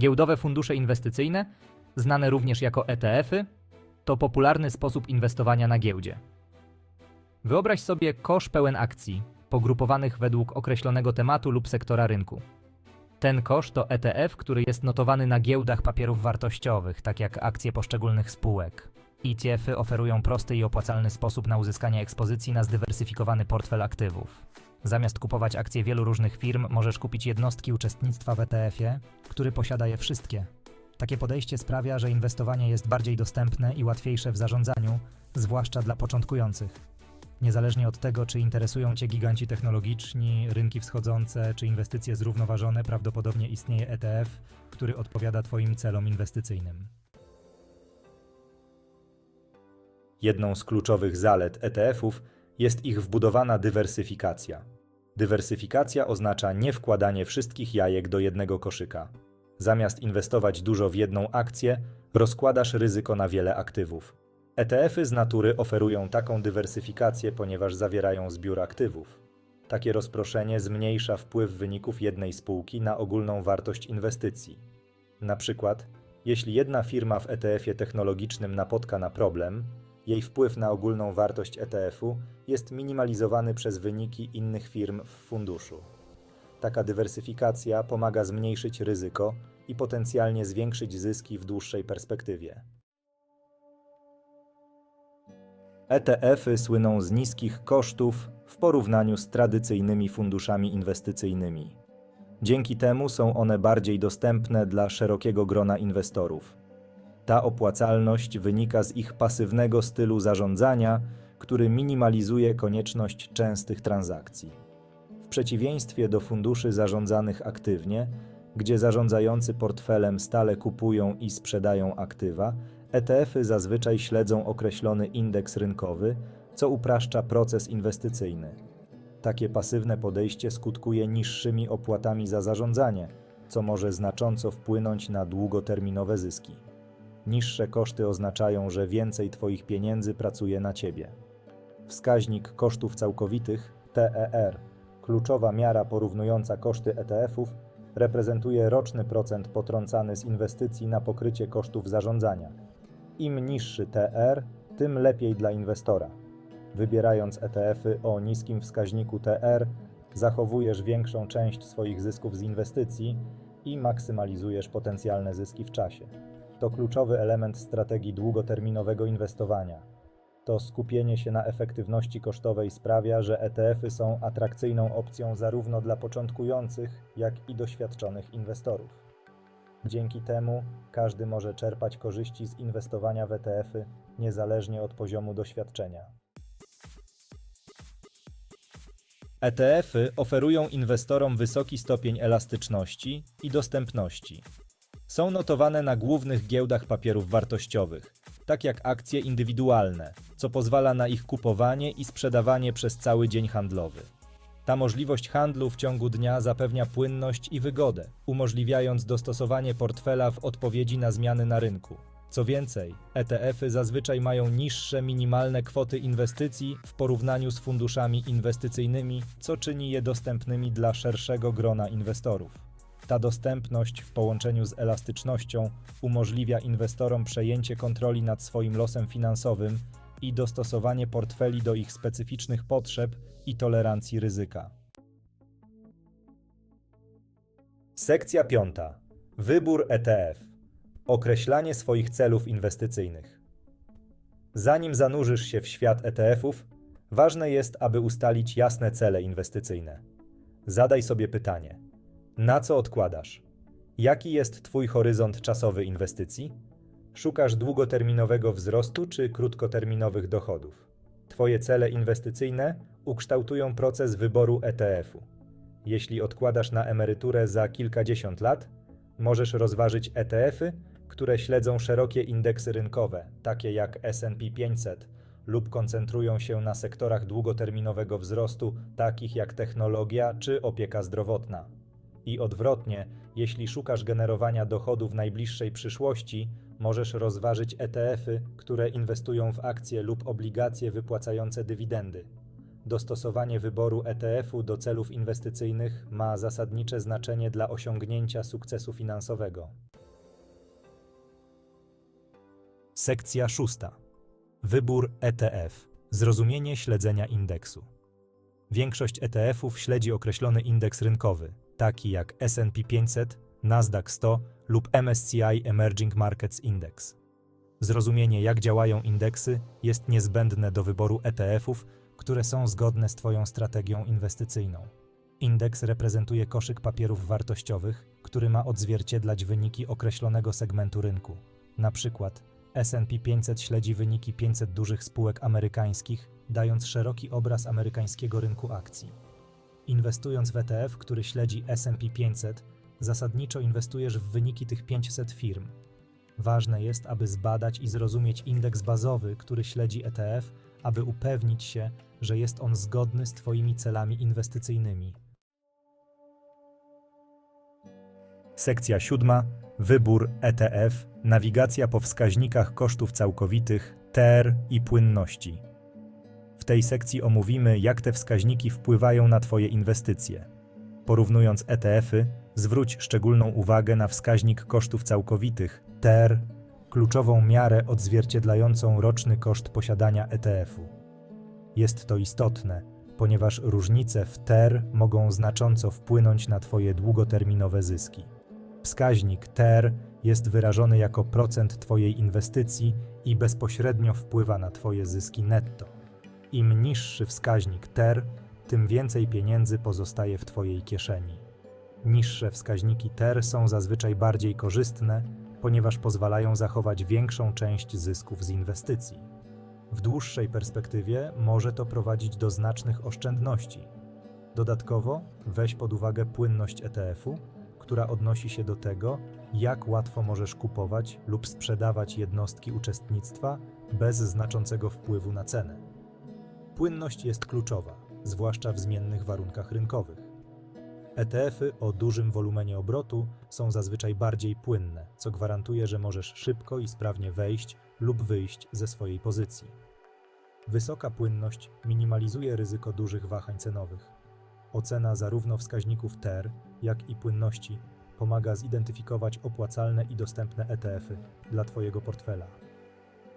Giełdowe fundusze inwestycyjne, znane również jako ETF-y, to popularny sposób inwestowania na giełdzie. Wyobraź sobie kosz pełen akcji, pogrupowanych według określonego tematu lub sektora rynku. Ten kosz to ETF, który jest notowany na giełdach papierów wartościowych, tak jak akcje poszczególnych spółek. ETF-y oferują prosty i opłacalny sposób na uzyskanie ekspozycji na zdywersyfikowany portfel aktywów. Zamiast kupować akcje wielu różnych firm, możesz kupić jednostki uczestnictwa w ETF-ie, który posiada je wszystkie. Takie podejście sprawia, że inwestowanie jest bardziej dostępne i łatwiejsze w zarządzaniu, zwłaszcza dla początkujących. Niezależnie od tego, czy interesują Cię giganci technologiczni, rynki wschodzące, czy inwestycje zrównoważone, prawdopodobnie istnieje ETF, który odpowiada Twoim celom inwestycyjnym. Jedną z kluczowych zalet ETF-ów jest ich wbudowana dywersyfikacja. Dywersyfikacja oznacza nie wkładanie wszystkich jajek do jednego koszyka. Zamiast inwestować dużo w jedną akcję, rozkładasz ryzyko na wiele aktywów. ETF-y z natury oferują taką dywersyfikację, ponieważ zawierają zbiór aktywów. Takie rozproszenie zmniejsza wpływ wyników jednej spółki na ogólną wartość inwestycji. Na przykład, jeśli jedna firma w ETF-ie technologicznym napotka na problem, jej wpływ na ogólną wartość ETF-u jest minimalizowany przez wyniki innych firm w funduszu. Taka dywersyfikacja pomaga zmniejszyć ryzyko i potencjalnie zwiększyć zyski w dłuższej perspektywie. ETF-y słyną z niskich kosztów w porównaniu z tradycyjnymi funduszami inwestycyjnymi. Dzięki temu są one bardziej dostępne dla szerokiego grona inwestorów. Ta opłacalność wynika z ich pasywnego stylu zarządzania, który minimalizuje konieczność częstych transakcji. W przeciwieństwie do funduszy zarządzanych aktywnie, gdzie zarządzający portfelem stale kupują i sprzedają aktywa, ETF-y zazwyczaj śledzą określony indeks rynkowy, co upraszcza proces inwestycyjny. Takie pasywne podejście skutkuje niższymi opłatami za zarządzanie, co może znacząco wpłynąć na długoterminowe zyski. Niższe koszty oznaczają, że więcej Twoich pieniędzy pracuje na Ciebie. Wskaźnik kosztów całkowitych TER, kluczowa miara porównująca koszty ETF-ów, reprezentuje roczny procent potrącany z inwestycji na pokrycie kosztów zarządzania. Im niższy TR, tym lepiej dla inwestora. Wybierając ETF-y o niskim wskaźniku TR, zachowujesz większą część swoich zysków z inwestycji i maksymalizujesz potencjalne zyski w czasie. To kluczowy element strategii długoterminowego inwestowania. To skupienie się na efektywności kosztowej sprawia, że ETF-y są atrakcyjną opcją zarówno dla początkujących, jak i doświadczonych inwestorów. Dzięki temu każdy może czerpać korzyści z inwestowania w ETF-y niezależnie od poziomu doświadczenia. ETF-y oferują inwestorom wysoki stopień elastyczności i dostępności. Są notowane na głównych giełdach papierów wartościowych, tak jak akcje indywidualne, co pozwala na ich kupowanie i sprzedawanie przez cały dzień handlowy. Ta możliwość handlu w ciągu dnia zapewnia płynność i wygodę, umożliwiając dostosowanie portfela w odpowiedzi na zmiany na rynku. Co więcej, ETF-y zazwyczaj mają niższe minimalne kwoty inwestycji w porównaniu z funduszami inwestycyjnymi, co czyni je dostępnymi dla szerszego grona inwestorów. Ta dostępność w połączeniu z elastycznością umożliwia inwestorom przejęcie kontroli nad swoim losem finansowym i dostosowanie portfeli do ich specyficznych potrzeb i tolerancji ryzyka. Sekcja piąta. Wybór ETF. Określanie swoich celów inwestycyjnych. Zanim zanurzysz się w świat ETF-ów, ważne jest, aby ustalić jasne cele inwestycyjne. Zadaj sobie pytanie: na co odkładasz? Jaki jest Twój horyzont czasowy inwestycji? Szukasz długoterminowego wzrostu czy krótkoterminowych dochodów? Twoje cele inwestycyjne ukształtują proces wyboru ETF-u. Jeśli odkładasz na emeryturę za kilkadziesiąt lat, możesz rozważyć ETF-y, które śledzą szerokie indeksy rynkowe, takie jak SP 500, lub koncentrują się na sektorach długoterminowego wzrostu, takich jak technologia czy opieka zdrowotna. I odwrotnie, jeśli szukasz generowania dochodu w najbliższej przyszłości, możesz rozważyć ETF-y, które inwestują w akcje lub obligacje wypłacające dywidendy. dostosowanie wyboru ETF-u do celów inwestycyjnych ma zasadnicze znaczenie dla osiągnięcia sukcesu finansowego. Sekcja szósta. Wybór ETF. Zrozumienie śledzenia indeksu. Większość ETF-ów śledzi określony indeks rynkowy, taki jak S&P 500, Nasdaq 100 lub MSCI Emerging Markets Index. Zrozumienie, jak działają indeksy, jest niezbędne do wyboru ETF-ów, które są zgodne z Twoją strategią inwestycyjną. Indeks reprezentuje koszyk papierów wartościowych, który ma odzwierciedlać wyniki określonego segmentu rynku. Na przykład S&P 500 śledzi wyniki 500 dużych spółek amerykańskich, dając szeroki obraz amerykańskiego rynku akcji. Inwestując w ETF, który śledzi S&P 500, zasadniczo inwestujesz w wyniki tych 500 firm. Ważne jest, aby zbadać i zrozumieć indeks bazowy, który śledzi ETF, aby upewnić się, że jest on zgodny z Twoimi celami inwestycyjnymi. Sekcja siódma. Wybór ETF. Nawigacja po wskaźnikach kosztów całkowitych, TR i płynności. Tej sekcji omówimy, jak te wskaźniki wpływają na Twoje inwestycje. Porównując ETF-y, zwróć szczególną uwagę na wskaźnik kosztów całkowitych, TR, kluczową miarę odzwierciedlającą roczny koszt posiadania ETF-u. Jest to istotne, ponieważ różnice w TER mogą znacząco wpłynąć na Twoje długoterminowe zyski. Wskaźnik TER jest wyrażony jako procent Twojej inwestycji i bezpośrednio wpływa na Twoje zyski netto. Im niższy wskaźnik TER, tym więcej pieniędzy pozostaje w Twojej kieszeni. Niższe wskaźniki TER są zazwyczaj bardziej korzystne, ponieważ pozwalają zachować większą część zysków z inwestycji. W dłuższej perspektywie może to prowadzić do znacznych oszczędności. Dodatkowo weź pod uwagę płynność ETF-u, która odnosi się do tego, jak łatwo możesz kupować lub sprzedawać jednostki uczestnictwa bez znaczącego wpływu na cenę. Płynność jest kluczowa, zwłaszcza w zmiennych warunkach rynkowych. ETF-y o dużym wolumenie obrotu są zazwyczaj bardziej płynne, co gwarantuje, że możesz szybko i sprawnie wejść lub wyjść ze swojej pozycji. Wysoka płynność minimalizuje ryzyko dużych wahań cenowych. Ocena zarówno wskaźników TER, jak i płynności pomaga zidentyfikować opłacalne i dostępne ETF-y dla Twojego portfela.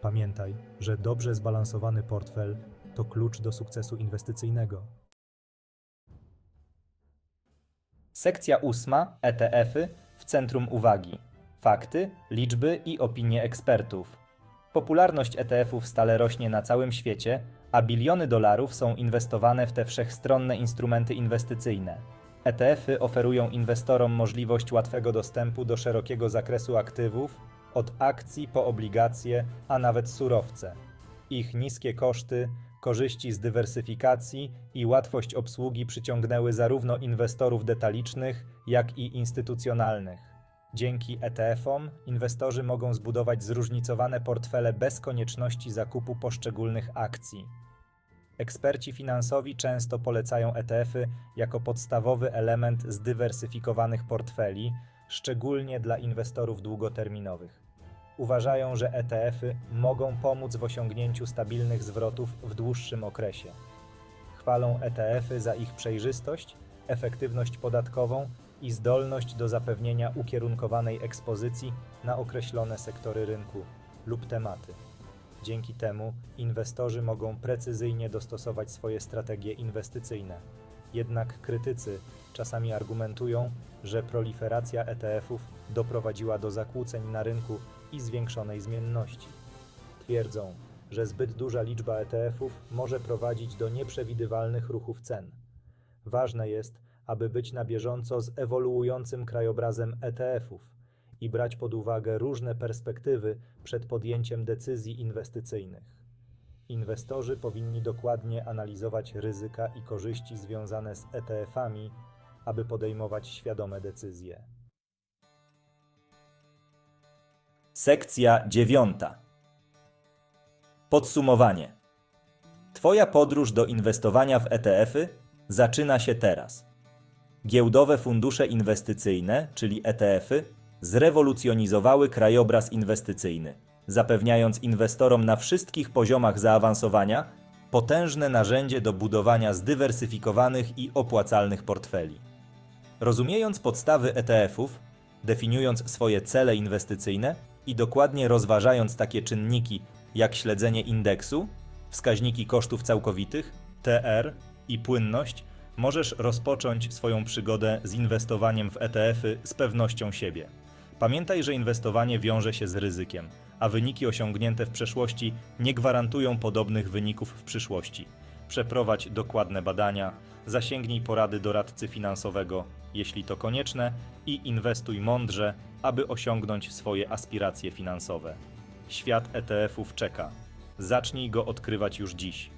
Pamiętaj, że dobrze zbalansowany portfel to klucz do sukcesu inwestycyjnego. Sekcja ósma ETF-y w centrum uwagi. Fakty, liczby i opinie ekspertów. Popularność ETF-ów stale rośnie na całym świecie, a biliony dolarów są inwestowane w te wszechstronne instrumenty inwestycyjne. ETF-y oferują inwestorom możliwość łatwego dostępu do szerokiego zakresu aktywów, od akcji po obligacje, a nawet surowce. Ich niskie koszty, korzyści z dywersyfikacji i łatwość obsługi przyciągnęły zarówno inwestorów detalicznych, jak i instytucjonalnych. Dzięki ETF-om inwestorzy mogą zbudować zróżnicowane portfele bez konieczności zakupu poszczególnych akcji. Eksperci finansowi często polecają ETF-y jako podstawowy element zdywersyfikowanych portfeli, szczególnie dla inwestorów długoterminowych. Uważają, że ETF-y mogą pomóc w osiągnięciu stabilnych zwrotów w dłuższym okresie. Chwalą ETF-y za ich przejrzystość, efektywność podatkową i zdolność do zapewnienia ukierunkowanej ekspozycji na określone sektory rynku lub tematy. Dzięki temu inwestorzy mogą precyzyjnie dostosować swoje strategie inwestycyjne. Jednak krytycy czasami argumentują, że proliferacja ETF-ów doprowadziła do zakłóceń na rynku i zwiększonej zmienności. Twierdzą, że zbyt duża liczba ETF-ów może prowadzić do nieprzewidywalnych ruchów cen. Ważne jest, aby być na bieżąco z ewoluującym krajobrazem ETF-ów i brać pod uwagę różne perspektywy przed podjęciem decyzji inwestycyjnych. Inwestorzy powinni dokładnie analizować ryzyka i korzyści związane z ETF-ami, aby podejmować świadome decyzje. Sekcja dziewiąta. Podsumowanie. Twoja podróż do inwestowania w ETF-y zaczyna się teraz. Giełdowe fundusze inwestycyjne, czyli ETF-y, zrewolucjonizowały krajobraz inwestycyjny, zapewniając inwestorom na wszystkich poziomach zaawansowania potężne narzędzie do budowania zdywersyfikowanych i opłacalnych portfeli. Rozumiejąc podstawy ETF-ów, definiując swoje cele inwestycyjne i dokładnie rozważając takie czynniki jak śledzenie indeksu, wskaźniki kosztów całkowitych, TR i płynność, możesz rozpocząć swoją przygodę z inwestowaniem w ETF-y z pewnością siebie. Pamiętaj, że inwestowanie wiąże się z ryzykiem, a wyniki osiągnięte w przeszłości nie gwarantują podobnych wyników w przyszłości. Przeprowadź dokładne badania, zasięgnij porady doradcy finansowego, jeśli to konieczne, i inwestuj mądrze, aby osiągnąć swoje aspiracje finansowe. Świat ETF-ów czeka. Zacznij go odkrywać już dziś.